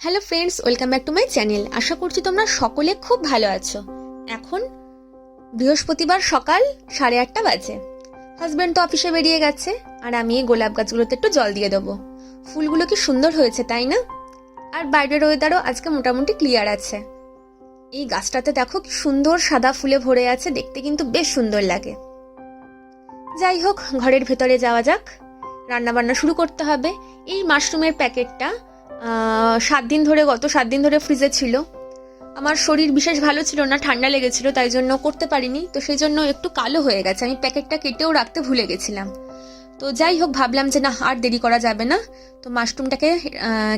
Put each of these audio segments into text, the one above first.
Hello friends welcome back to my channel আশা করছি তোমরা সকলে খুব ভালো আছো। এখন বৃহস্পতিবার সকাল সাড়ে আটটা বাজে। হাজব্যান্ড তো অফিসে বেরিয়ে গেছে, আর আমি এই গোলাপ গাছগুলোতে একটু জল দিয়ে দেবো। ফুলগুলো কি সুন্দর হয়েছে, তাই না? আর বাইরের ওয়েদারও আজকে মোটামুটি ক্লিয়ার আছে। এই গাছটাতে দেখো কি সুন্দর সাদা ফুলে ভরে আছে, দেখতে কিন্তু বেশ সুন্দর লাগে। যাই হোক, ঘরের ভেতরে যাওয়া যাক। রান্না বান্না শুরু করতে হবে। এই মাশরুমের প্যাকেটটা সাত দিন ধরে, গত সাত দিন ধরে ফ্রিজে ছিল। আমার শরীর বিশেষ ভালো ছিল না, ঠান্ডা লেগেছিল, তাই জন্য করতে পারিনি। তো সেই জন্য একটু কালো হয়ে গেছে। আমি প্যাকেটটা কেটেও রাখতে ভুলে গেছিলাম। তো যাই হোক, ভাবলাম যে না, আর দেরি করা যাবে না। তো মাশরুমটাকে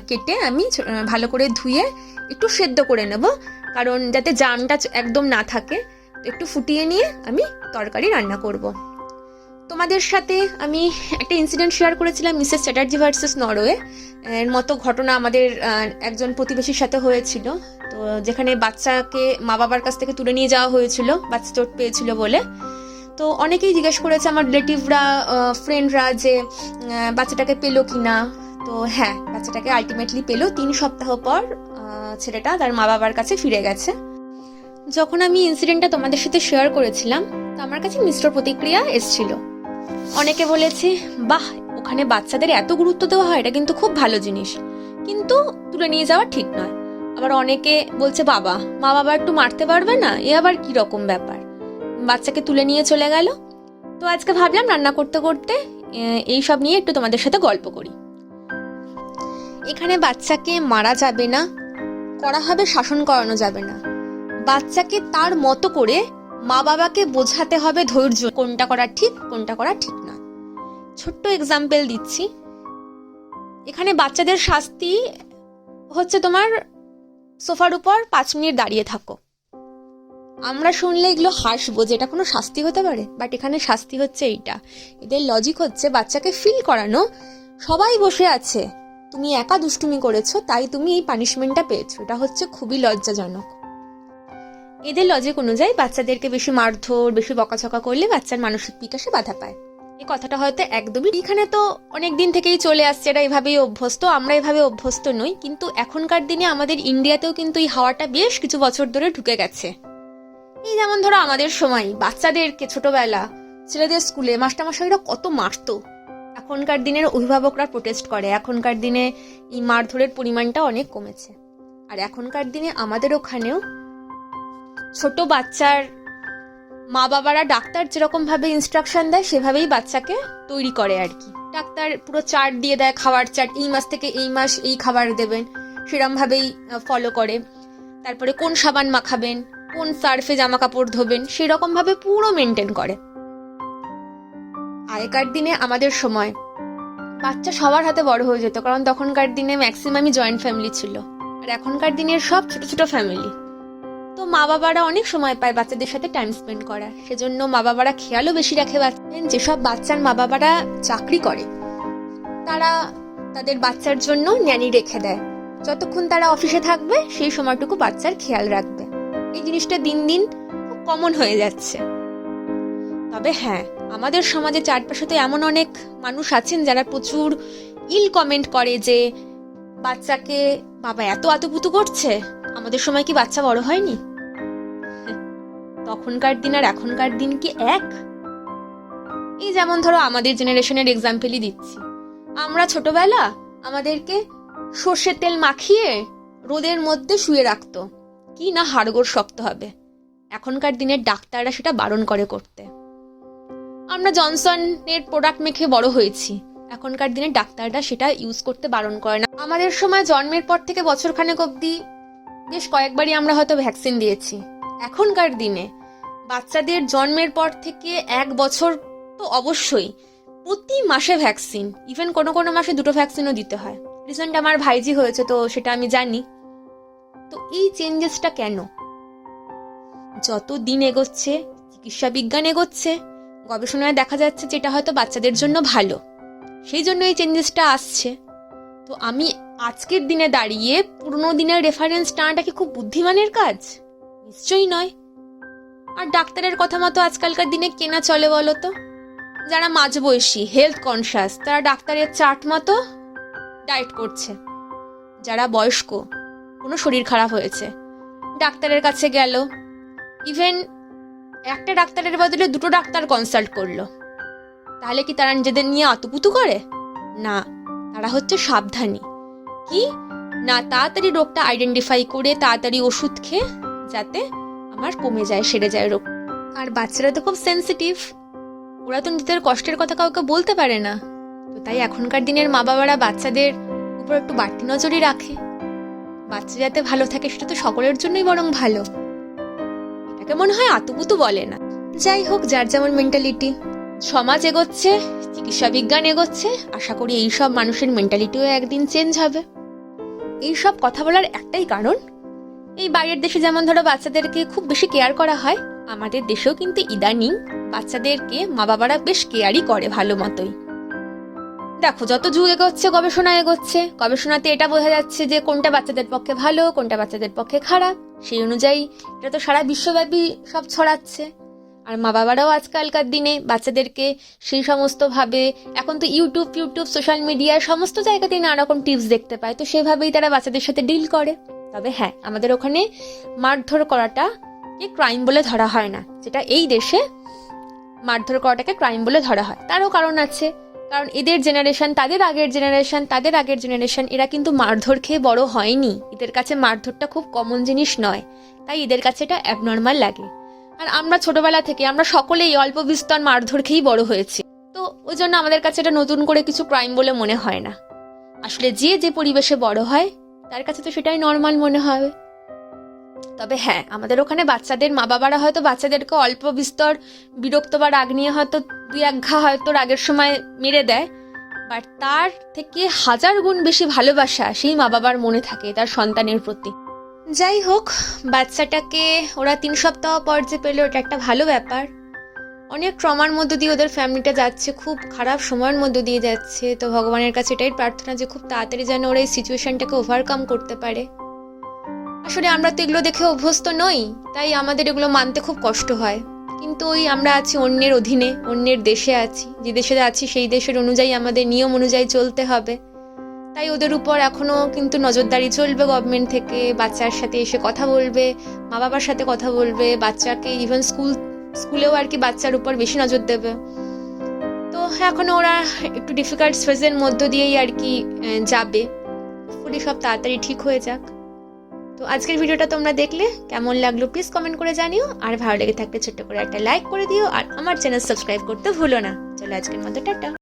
কেটে আমি ভালো করে ধুয়ে একটু সেদ্ধ করে নেব। কারণ যাতে জামটা একদম না থাকে একটু ফুটিয়ে নিয়ে আমি তরকারি রান্না করব। তোমাদের সাথে আমি একটা ইনসিডেন্ট শেয়ার করেছিলাম মিসেস চ্যাটার্জি ভার্সেস নরওয়ে এর মতো ঘটনা আমাদের একজন প্রতিবেশীর সাথে হয়েছিল। তো যেখানে বাচ্চাকে মা বাবার কাছ থেকে তুলে নিয়ে যাওয়া হয়েছিল, বাচ্চা চোট পেয়েছিল বলে। তো অনেকেই জিজ্ঞেস করেছে, আমার রিলেটিভরা ফ্রেন্ডরা যে বাচ্চাটাকে পেল কি না তো হ্যাঁ বাচ্চাটাকে আলটিমেটলি পেল। তিন সপ্তাহ পর ছেলেটা তার মা বাবার কাছে ফিরে গেছে। যখন আমি ইনসিডেন্টটা তোমাদের সাথে শেয়ার করেছিলাম, তো আমার কাছে মিশ্র প্রতিক্রিয়া এসছিল। অনেকে বলেছে, বাহ, ওখানে বাচ্চাদের এত গুরুত্ব দেওয়া হয়, এটা কিন্তু খুব ভালো জিনিস। কিন্তু তুলে নিয়ে যাওয়া ঠিক নয়। আবার অনেকে বলছে, বাবা, মা বাবা একটু মারতে পারবে না? এ আবার কি রকম ব্যাপার? বাচ্চাকে তুলে নিয়ে চলে গেল। তো আজকে ভাবলাম, রান্না করতে করতে এই সব নিয়ে একটু তোমাদের সাথে গল্প করি। এখানে বাচ্চাকে মারা যাবে না, করা হবে, শাসন করানো যাবে না। বাচ্চাকে তার মতো করে মা বাবাকে বোঝাতে হবে ধৈর্য, কোনটা করা ঠিক, কোনটা করা ঠিক নয়। ছোট্ট এক্সাম্পল দিচ্ছি। এখানে বাচ্চাদের শাস্তি হচ্ছে তোমার সোফার উপর পাঁচ মিনিট দাঁড়িয়ে থাকো। আমরা শুনলে এগুলো হাসবো যে এটা কোনো শাস্তি হতে পারে বাট এখানে শাস্তি হচ্ছে এইটা। এদের লজিক হচ্ছে বাচ্চাকে ফিল করানো। সবাই বসে আছে, তুমি একা দুষ্টুমি করেছ, তাই তুমি এই পানিশমেন্টটা পেয়েছ। এটা হচ্ছে খুবই লজ্জাজনক। এদের লজিক অনুযায়ী বাচ্চাদেরকে বেশি মারধর, বেশি বকাঝকা করলে বাচ্চার মানসিক বিকাশে বাধা পায়। এই কথাটা হয়তো একদমই এখানে তো অনেক দিন থেকেই চলে আসছে, এরা এভাবেই অভ্যস্ত, আমরা এভাবে অভ্যস্ত নই, কিন্তু এখনকার দিনে আমাদের ইন্ডিয়াতেও কিন্তু এই হাওয়াটা বেশ কিছু বছর ধরে ঢুকে গেছে। এই যেমন ধরো আমাদের সময়, বাচ্চাদেরকে ছোটবেলা, ছেলেদের স্কুলে মাস্টারমশাইরা কত মারতো। এখনকার দিনের অভিভাবকরা প্রোটেস্ট করে, এখনকার দিনে এই মারধরের পরিমাণটা অনেক কমেছে। আর এখনকার দিনে আমাদের ওখানেও ছোট বাচ্চার মা বাবারা ডাক্তার যেরকম ভাবে ইনস্ট্রাকশন দেয়, সেভাবেই বাচ্চাকে তৈরি করে আর কি। ডাক্তার পুরো চার্ট দিয়ে দেয়, খাবার চার্ট, এই মাস থেকে এই মাস এই খাবার দেবেন সেরম ভাবেই ফলো করে। তারপরে কোন সাবান মাখাবেন, কোন সার্ফে জামা কাপড় ধোবেন সেরকম ভাবে পুরো মেনটেন করে। আগেকার দিনে আমাদের সময় বাচ্চা সবার হাতে বড় হয়ে যেত, কারণ তখনকার দিনে ম্যাক্সিমামই জয়েন্ট ফ্যামিলি ছিল। আর এখনকার দিনের সব ছোট ছোট ফ্যামিলি তো মা বাবারা অনেক সময় পায় বাচ্চাদের সাথে টাইম স্পেন্ড করার। সেজন্য মা বাবারা খেয়ালও বেশি রাখে বাচ্চাদের যেসব বাচ্চার মা বাবারা চাকরি করে। তারা তাদের বাচ্চার জন্য ন্যানি রেখে দেয়। যতক্ষণ তারা অফিসে থাকবে, সেই সময়টুকু বাচ্চার খেয়াল রাখবে। এই জিনিসটা দিন দিন কমন হয়ে যাচ্ছে। তবে হ্যাঁ আমাদের সমাজে চারপাশে তো এমন অনেক মানুষ আছেন যারা প্রচুর ইল কমেন্ট করে যে, বাচ্চাকে বাবা এত আতুপুতু করছে, আমাদের সময় কি বাচ্চা বড় হয়নি? তখনকার দিন আর এখনকার দিন কি এক? এই যেমন ধরো আমাদের জেনারেশনের এক্সাম্পলই দিচ্ছি। আমরা ছোটবেলা আমাদেরকে সর্ষের তেল মাখিয়ে রোদের মধ্যে শুয়ে রাখতো। কি না হাড়গোড় শক্ত হবে। এখনকার দিনের ডাক্তাররা সেটা বারণ করে করতে। আমরা জনসনের প্রোডাক্ট মেখে বড় হয়েছি। এখনকার দিনে ডাক্তাররা সেটা ইউজ করতে বারণ করে না। আমাদের সময় জন্মের পর থেকে বছরখানেক অবধি বেশ কয়েকবারই আমরা হয়তো ভ্যাকসিন দিয়েছি। এখনকার দিনে বাচ্চাদের জন্মের পর থেকে এক বছর তো অবশ্যই। প্রতি মাসে ভ্যাকসিন ইভেন কোনো কোনো মাসে দুটো ভ্যাকসিনও দিতে হয়। রিসেন্ট আমার ভাইজি হয়েছে, তো সেটা আমি জানি। তো এই চেঞ্জেসটা কেন? যত দিন এগোচ্ছে, চিকিৎসা বিজ্ঞান এগোচ্ছে, গবেষণায় দেখা যাচ্ছে যেটা হয়তো বাচ্চাদের জন্য ভালো। সেই জন্য এই চেঞ্জেসটা আসছে। তো আমি আজকের দিনে দাঁড়িয়ে পুরনো দিনের রেফারেন্স টানাটা কি খুব বুদ্ধিমানের কাজ? নিশ্চয়ই নয়। আর ডাক্তারের কথা মতো আজকালকার দিনে কেনা চলে বলো তো? যারা মাঝবয়সী হেলথ কনসাস তারা ডাক্তারের চার্ট মতো ডায়েট করছে। যারা বয়স্ক, কোনো শরীর খারাপ হয়েছে, ডাক্তারের কাছে গেল। ইভেন একটা ডাক্তারের বদলে দুটো ডাক্তার কনসাল্ট করল। তাহলে কি তারা নিজেদের নিয়ে আতুপুতু করে? না, তারা হচ্ছে সাবধানী। কি? না, তাড়াতাড়ি রোগটা আইডেন্টিফাই করে তাড়াতাড়ি ওষুধ খেয়ে যাতে আমার কমে যায়, সেরে যায় রোগ আর বাচ্চারা তো খুব সেন্সিটিভ ওরা তো নিজেদের কষ্টের কথা কাউকে বলতে পারে না। তো তাই এখনকার দিনের মা বাবারা বাচ্চাদের উপর একটু বাড়তি নজরই রাখে। বাচ্চা যাতে ভালো থাকে, সেটা তো সকলের জন্যই বরং ভালো। এটাকে মনে হয় আতুপুতু বলে না। যাই হোক, যার যেমন মেন্টালিটি সমাজ এগোচ্ছে, চিকিৎসা বিজ্ঞান এগোচ্ছে, আশা করি এই সব মানুষের মেন্টালিটিও একদিন চেঞ্জ হবে। এই সব কথা বলার একটাই কারণ এই বাইরের দেশে যেমন ধরো বাচ্চাদেরকে খুব বেশি কেয়ার করা হয়, আমাদের দেশেও কিন্তু ইদানিং বাচ্চাদেরকে মা বাবারা বেশ কেয়ারই করে ভালো মতোই। দেখো, যত যুগ এগোচ্ছে, গবেষণা এগোচ্ছে, গবেষণাতে এটা বোঝা যাচ্ছে যে কোনটা বাচ্চাদের পক্ষে ভালো, কোনটা বাচ্চাদের পক্ষে খারাপ, সেই অনুযায়ী এটা তো সারা বিশ্বব্যাপী সব ছড়াচ্ছে। আর মা বাবারাও আজকালকার দিনে বাচ্চাদেরকে সেই সমস্ত ভাবে এখন তো ইউটিউব ইউটিউব সোশ্যাল মিডিয়া সমস্ত জায়গাতেই নানা রকম টিপস দেখতে পায়, তো সেভাবেই তারা বাচ্চাদের সাথে ডিল করে। তবে হ্যাঁ আমাদের ওখানে মারধর করাটা কে ক্রাইম বলে ধরা হয় না। যেটা এই দেশে মারধর করাটাকে ক্রাইম বলে ধরা হয়। তারও কারণ আছে। কারণ এদের জেনারেশন তাদের আগের জেনারেশন তাদের আগের জেনারেশন এরা কিন্তু মারধর খেয়ে বড় হয়নি। এদের কাছে মারধরটা খুব কমন জিনিস নয়। তাই এদের কাছে এটা অ্যাবনর্মাল লাগে। আর আমরা ছোটবেলা থেকে, আমরা সকলেই অল্প বিস্তর মারধর খেয়েই বড় হয়েছি। তো ওই জন্য আমাদের কাছে এটা নতুন করে কিছু ক্রাইম বলে মনে হয় না। আসলে যে যে পরিবেশে বড় হয় তার কাছে তো সেটাই নর্মাল মনে হবে তবে হ্যাঁ আমাদের ওখানে বাচ্চাদের মা বাবারা হয়তো বাচ্চাদেরকে অল্প বিস্তর বিরক্ত বা রাগ নিয়ে হয়তো দুই এক ঘা হয়তো রাগের সময় মেরে দেয়। বাট তার থেকে হাজার গুণ বেশি ভালোবাসা সেই মা বাবার মনে থাকে, তার সন্তানের প্রতি। যাই হোক, বাচ্চাটাকে ওরা তিন সপ্তাহ পর যে পেল ওটা একটা ভালো ব্যাপার। অনেক ট্রমার মধ্য দিয়ে ওদের ফ্যামিলিটা যাচ্ছে, খুব খারাপ সময়ের মধ্য দিয়ে যাচ্ছে। তো ভগবানের কাছে এটাই প্রার্থনা যে খুব তাড়াতাড়ি যেন ওরা এই সিচুয়েশনটাকে ওভারকাম করতে পারে। আসলে আমরা তো এগুলো দেখে অভ্যস্ত নই, তাই আমাদের এগুলো মানতে খুব কষ্ট হয়। কিন্তু ওই আমরা আছি অন্যের অধীনে, অন্যের দেশে আছি। যে দেশে আছি সেই দেশের অনুযায়ী আমাদের নিয়ম অনুযায়ী চলতে হবে। তাই ওদের উপর এখনও কিন্তু নজরদারি চলবে গভর্নমেন্ট থেকে, বাচ্চার সাথে এসে কথা বলবে মা বাবার সাথে কথা বলবে, বাচ্চাকে ইভেন স্কুল স্কুলেও আর কি বাচ্চার উপর বেশি নজর দেবে। তো এখন ওরা একটু ডিফিকাল্ট ফেজের মধ্য দিয়েই আর কি যাবে। ফুলি সব তাড়াতাড়ি ঠিক হয়ে যাক। তো আজকের ভিডিওটা তোমরা দেখলে, কেমন লাগল প্লিজ কমেন্ট করে জানিও। আর ভালো লেগে থাকলে ছোট্ট করে একটা লাইক করে দিও। আর আমার চ্যানেল সাবস্ক্রাইব করতে ভুলো না। চলো আজকের মতো, টাটা।